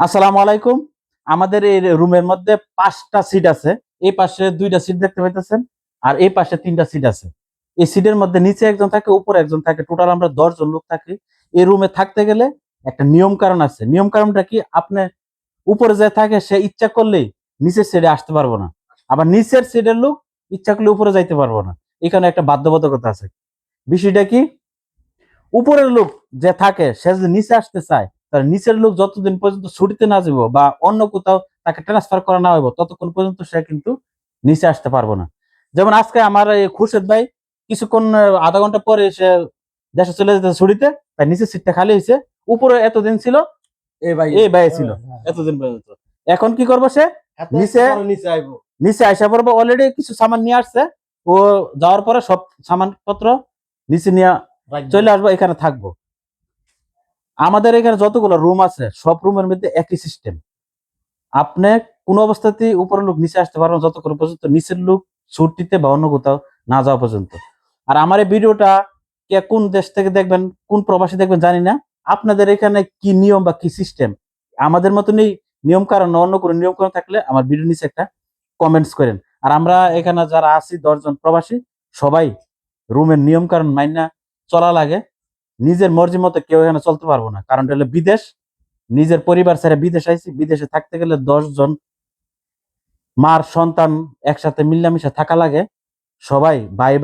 আসসালামু আলাইকুম। আমাদের এই রুমের মধ্যে পাঁচটা সিট আছে। এই পাশে দুইটা সিট দেখতে পাইতেছেন আর এই পাশে তিনটা সিট আছে। এই সিটের মধ্যে নিচে একজন থাকে, উপরে একজন থাকে। টোটাল আমরা দশজন লোক থাকি। এই রুমে থাকতে গেলে একটা নিয়ম কারণ আছে। নিয়ম কারণটা কি? আপনি উপরে যে থাকে, সে ইচ্ছা করলেই নিচের সিটে আসতে পারব না। আবার নিচের সিটের লোক ইচ্ছা করলে উপরে যাইতে পারব না। এখানে একটা বাধ্যবাধকতা আছে। বিষয়টা কি? উপরের লোক যে থাকে, সে যদি নিচে আসতে চায় তার নিচের লোক যতদিন পর্যন্ত ছুটিতে না যাব বা অন্য কোথাও তাকে ট্রান্সফার করা না হইব ততক্ষণ পর্যন্ত সে কিন্তু নিচে আসতে পারব না। যেমন আজকে আমার এই খুরশেদ ভাই কিছুক্ষণ আধা ঘণ্টা পরে সে দেশে চলে যেতে ছুটিতে তাই নিচের সিটটা খালি হয়েছে উপরে এতদিন ছিল এই ভাই এই ভাই ছিল। এতদিন পর্যন্ত। এখন কি করব সে? নিচে- নিচে নিচে আইবো। নিচে আসা পড়ব অলরেডি কিছু সামান নিয়ে আসছে। ও যাওয়ার পরে সব সামানপত্র নিচে নিয়ে চলে আসব এখানে থাকব। আমাদের এখানে যতগুলো রুম আছে, সব রুমের মধ্যে একই সিস্টেম আপনি কোন অবস্থাতেই উপরের লোক নিচে আসতে পারবেন যতক্ষণ পর্যন্ত নিচের লোক ছুটিতে বা অন্য কোথাও না যাওয়া পর্যন্ত। আর আমার এই ভিডিওটা কে কোন দেশ থেকে দেখবেন, কোন প্রবাসী দেখবেন জানি না। আপনাদের এখানে কি নিয়ম বা কি সিস্টেম আমাদের মতনই নিয়ম কারণ অন্য কোনো নিয়ম কারণ থাকলে আমার ভিডিও নিচে একটা কমেন্টস করেন। আর আমরা এখানে যারা আছি, দশজন প্রবাসী, সবাই রুমের নিয়ম কারণ মাইনা চলা লাগে। নিজের মর্জি মতো কেউ এখানে চলতে পারব না। কারণ হলো বিদেশ। নিজের পরিবার ছেড়ে বিদেশ আইছি। বিদেশে থাকতে গেলে দশজন মার, সন্তান একসাথে মিলামিশা থাকা লাগে। সবাই ভাই